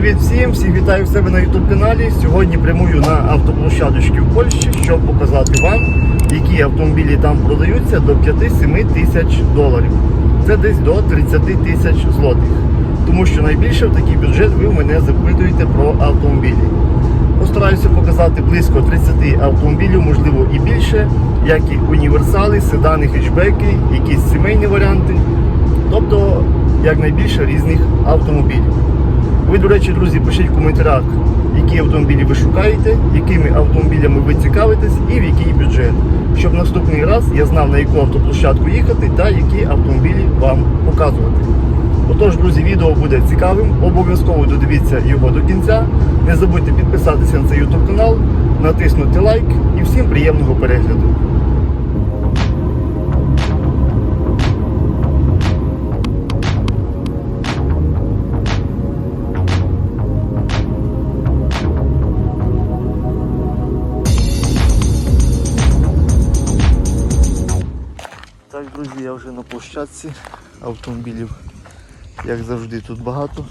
Привіт всім! Всіх вітаю в себе на YouTube каналі. Сьогодні прямую на автоплощадочки в Польщі, щоб показати вам, які автомобілі там продаються до 5-7 тисяч доларів. Це десь до 30 тисяч злотих. Тому що найбільше в такий бюджет ви мене запитуєте про автомобілі. Постараюся показати близько 30 автомобілів, можливо і більше, як і універсали, седани, хетчбеки, якісь сімейні варіанти. Тобто якнайбільше різних автомобілів. Ви, до речі, друзі, пишіть в коментарях, які автомобілі ви шукаєте, якими автомобілями ви цікавитесь і в який бюджет. Щоб наступний раз я знав на яку автоплощадку їхати та які автомобілі вам показувати. Отож, друзі, відео буде цікавим. Обов'язково додивіться його до кінця. Не забудьте підписатися на цей YouTube канал, натиснути лайк і всім приємного перегляду. Я вже на площадці автомобілів, як завжди, тут багато.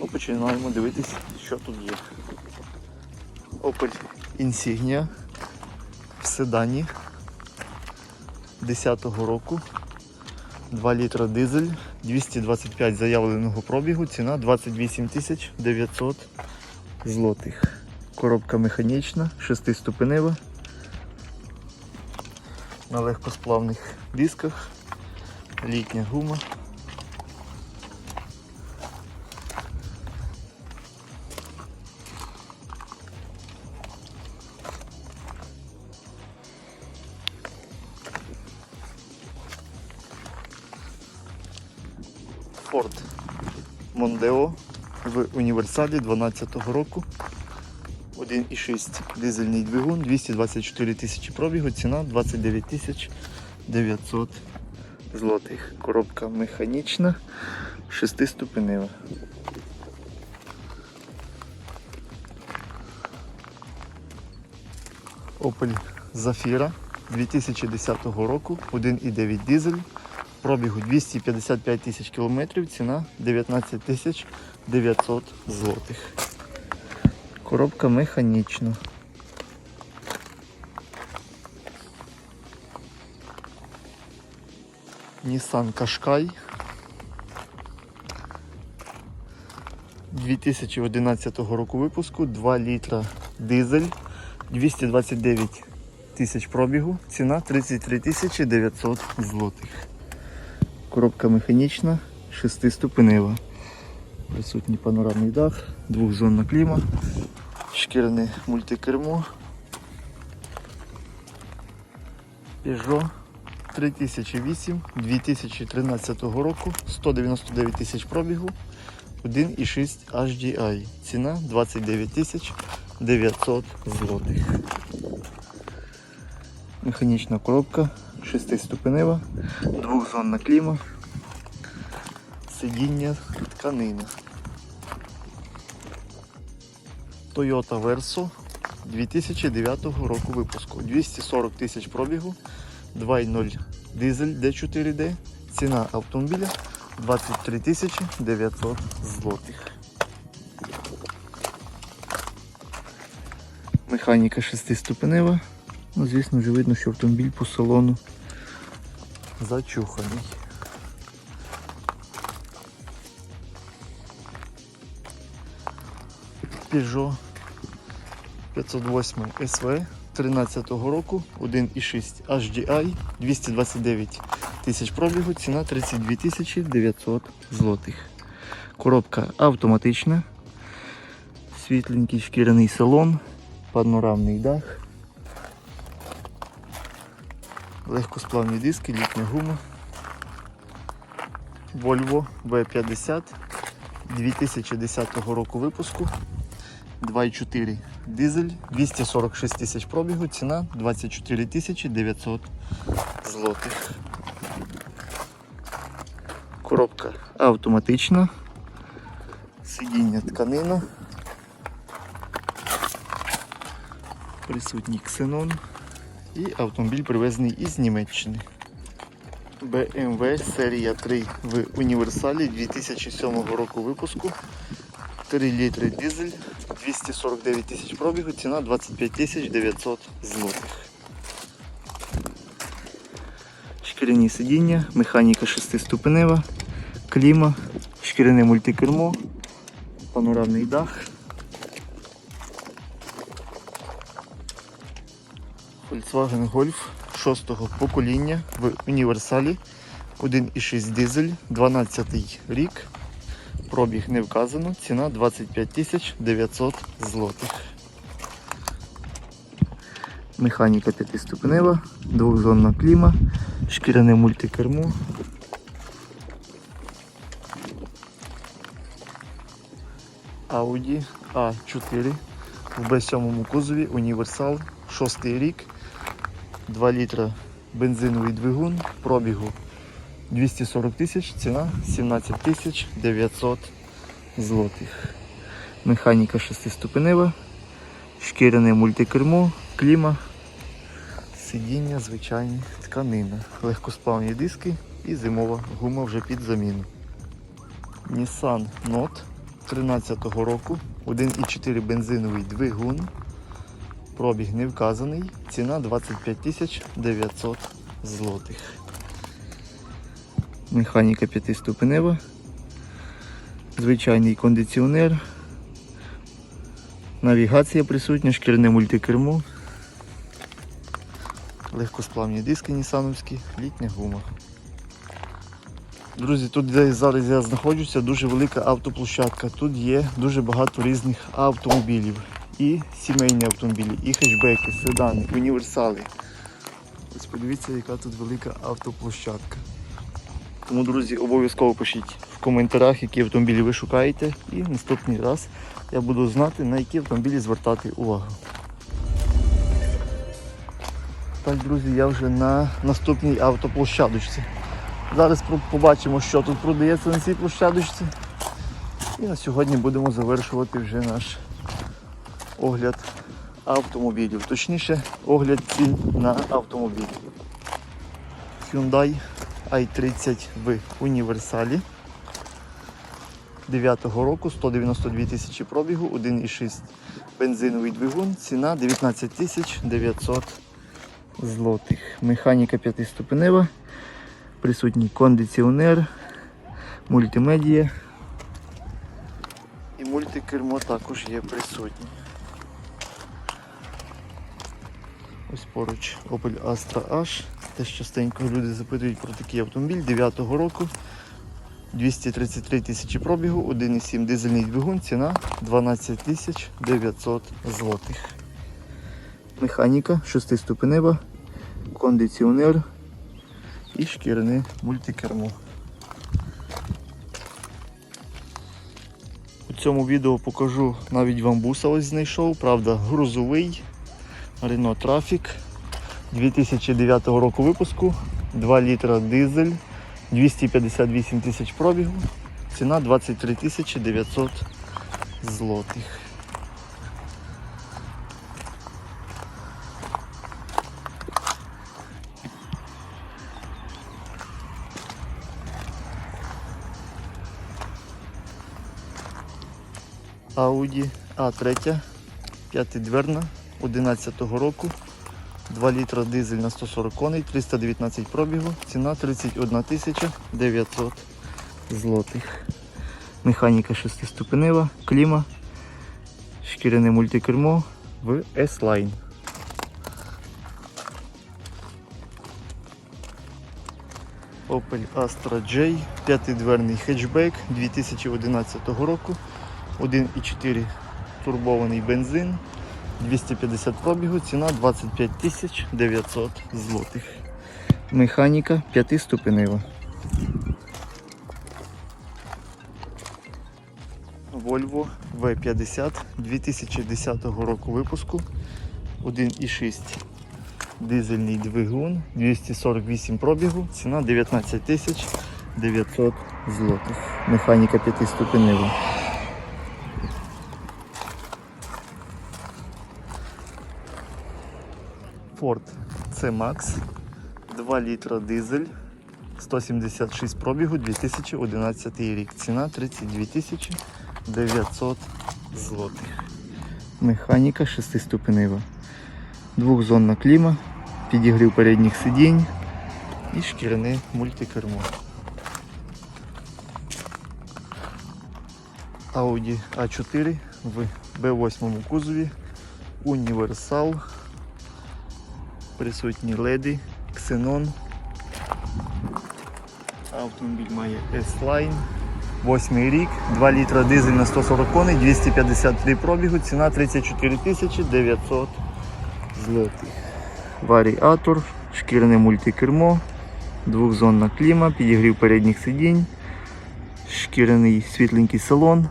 Ну, починаємо дивитись, що тут є. Opel Insignia в седані 10-го року. 2 літра дизель, 225 заявленого пробігу, ціна 28 тисяч 900 злотих. Коробка механічна, 6-ступенева на легкосплавних дисках, літня гума. Ford Mondeo в універсалі 12-го року. 1,6 дизельний двигун, 224 тисячі пробігу, ціна 29 тисяч 900 злотих. Коробка механічна, шестиступенева. Opel Zafira 2010 року, 1,9 дизель, пробігу 255 тисяч кілометрів, ціна 19 тисяч 900 злотих. Коробка механічна. Nissan Qashqai 2011 року випуску, 2 літра дизель, 229 тисяч пробігу, ціна 33 тисячі 900 злотих. Коробка механічна, шестиступенева. Присутній панорамний дах, двохзонна кліма, шкіряне мультикермо. Peugeot 3008 2013 року, 199 тисяч пробігу, 1,6 HDI. Ціна 29 тисяч 900 злотих. Механічна коробка, шестиступенева, двохзонна кліма, сидіння тканина. Toyota Verso 2009 року випуску. 240 тисяч пробігу, 2.0 дизель D4D. Ціна автомобіля 23 тисячі 900 злотих. Механіка шестиступенева. Ну, звісно, вже видно, що автомобіль по салону зачуханий. Peugeot 508 SV 13 року, 1,6 HDI, 229 тисяч пробігу, ціна 32 тисячі 900 злотих. Коробка автоматична, світленький шкіряний салон, панорамний дах, легкосплавні диски, літня гума, Volvo V50 2010 року випуску. 2,4 дизель, 246 тисяч пробігу, ціна 24 тисячі 900 злотих. Коробка автоматична, сидіння тканина, присутній ксенон і автомобіль привезений із Німеччини. BMW серія 3 в універсалі 2007 року випуску. 3 літри дизель, 249 тисяч пробігу, ціна 25 тисяч 900 злотих. Шкіряні сидіння, механіка 6-ступенева, кліма, шкіряне мультикермо, панорамний дах. Volkswagen Golf 6-го покоління в універсалі 1,6 дизель, 12 рік. Пробіг не вказано, ціна 25 900 злотих. Механіка п'ятиступенева, двохзонна кліма, шкіряне мультикермо. Audi A4 в B7 кузові, універсал, 6 рік, 2 літра бензиновий двигун, пробігу 240 тисяч, ціна 17 тисяч 900 злотих. Механіка 6-ступенева, шкіряне мультикермо, кліма, сидіння, звичайні, тканина, легкосплавні диски і зимова гума вже під заміну. Nissan Note 13-го року, 1,4 бензиновий двигун. Пробіг не вказаний, ціна 25 тисяч 900 злотих. Механіка п'ятиступенева, звичайний кондиціонер, навігація присутня, шкірне мультикермо, легкосплавні диски нісановські, літня гума. Друзі, тут де зараз я знаходжуся, дуже велика автоплощадка. Тут є дуже багато різних автомобілів. І сімейні автомобілі, і хетчбеки, седани, універсали. Ось подивіться, яка тут велика автоплощадка. Тому, друзі, обов'язково пишіть в коментарях, які автомобілі ви шукаєте. І наступний раз я буду знати, на які автомобілі звертати увагу. Так, друзі, я вже на наступній автоплощадочці. Зараз побачимо, що тут продається на цій площадочці. І на сьогодні будемо завершувати вже наш огляд автомобілів. Точніше, огляд цін на автомобілі. Hyundai i30 в універсалі. 9-го року, 192 тисячі пробігу, 1,6 бензиновий двигун, ціна 19 тисяч 900 злотих. Механіка п'ятиступенева, присутній кондиціонер, мультимедія і мультикермо також є присутні. Ось поруч Opel Astra H. Теж частенько люди запитують про такий автомобіль 9-го року. 233 тисячі пробігу, 1,7 дизельний двигун, ціна 12 тисяч 900 злотих. Механіка 6-ступенева, кондиціонер і шкіряне мультикермо. У цьому відео покажу навіть вам буса ось знайшов, правда, грузовий Renault Trafic 2009 року випуску, 2 літра дизель, 258 тисяч пробігу, ціна 23 тисячі 900 злотих. Audi A3, п'ятидверна, 11 року, 2 літра дизель на 140 коней, 319 пробігу, ціна 31 тисяча 900 злотих. Механіка 6-ступенева, кліма, шкіряне мультикермо в S-Line. Opel Astra J, п'ятидверний хетчбек 2011 року, 1,4 турбований бензин, 250 пробігу, ціна 25 тисяч 900 злотих. Механіка п'ятиступенева. Volvo V50 2010 року випуску. 1,6 дизельний двигун, 248 пробігу, ціна 19 тисяч 900 злотих. Механіка п'ятиступенева. Ford C-Max, 2 літра дизель, 176 пробігу 2011 рік. Ціна 32 тисячі 900 злотих. Механіка 6-ступенева. Двохзонна кліма, підігрів передніх сидінь і шкіряне мультикермо. Audi A4 в B8 кузові. Універсал. Присутні леди, ксенон. Автомобіль має S-Line. Восьмий рік, 2 літра дизель на 140 коней, 253 пробігу, ціна 34 тисячі 900 злотих. Варіатор, шкіряне мультикермо, двохзонна кліма, підігрів передніх сидінь, шкіряний світленький салон,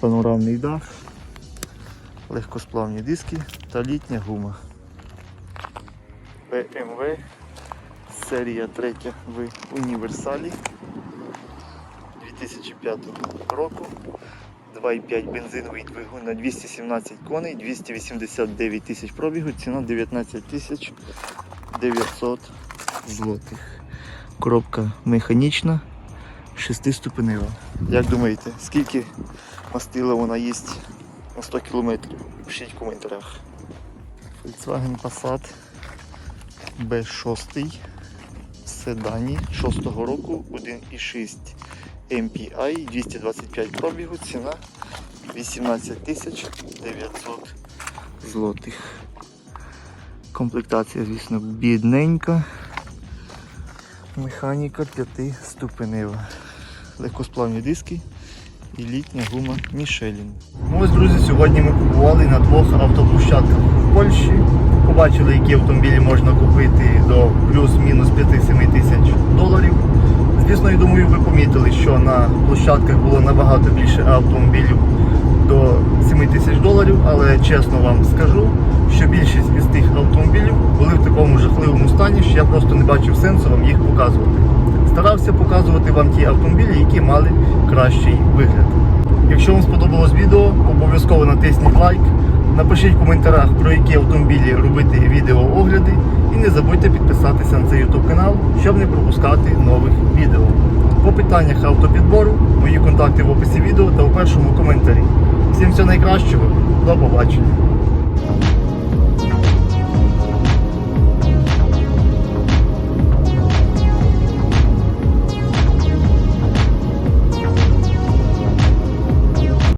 панорамний дах, легкосплавні диски та літня гума. BMW серія 3 в універсалі 2005 року. 2,5 бензиновий двигун на 217 коней, 289 тисяч пробігу, ціна 19 тисяч 900 злотих. Коробка механічна, шестиступенева. Як думаєте, скільки мастила вона їсть на 100 км? Пишіть в коментарях. Volkswagen Passat B6 в седані 6-го року 1,6 MPI 225 пробігу, ціна 18 тисяч 900 злотих. Комплектація, звісно, бідненька. Механіка 5-ступенева. Легкосплавні диски і літня гума. Ну ось, друзі, сьогодні ми побували на двох автоплощадках в Польщі. Побачили, які автомобілі можна купити до плюс-мінус 5-7 тисяч доларів. Звісно, я думаю, ви помітили, що на площадках було набагато більше автомобілів до 7 тисяч доларів, але чесно вам скажу, що більшість із тих автомобілів були в такому жахливому стані, що я просто не бачив сенсу вам їх показувати. Старався показувати вам ті автомобілі, які мали кращий вигляд. Якщо вам сподобалось відео, обов'язково натисніть лайк, напишіть в коментарях, про які автомобілі робити відеоогляди, і не забудьте підписатися на цей YouTube канал, щоб не пропускати нових відео. По питаннях автопідбору, мої контакти в описі відео та у першому коментарі. Всім всього найкращого, до побачення!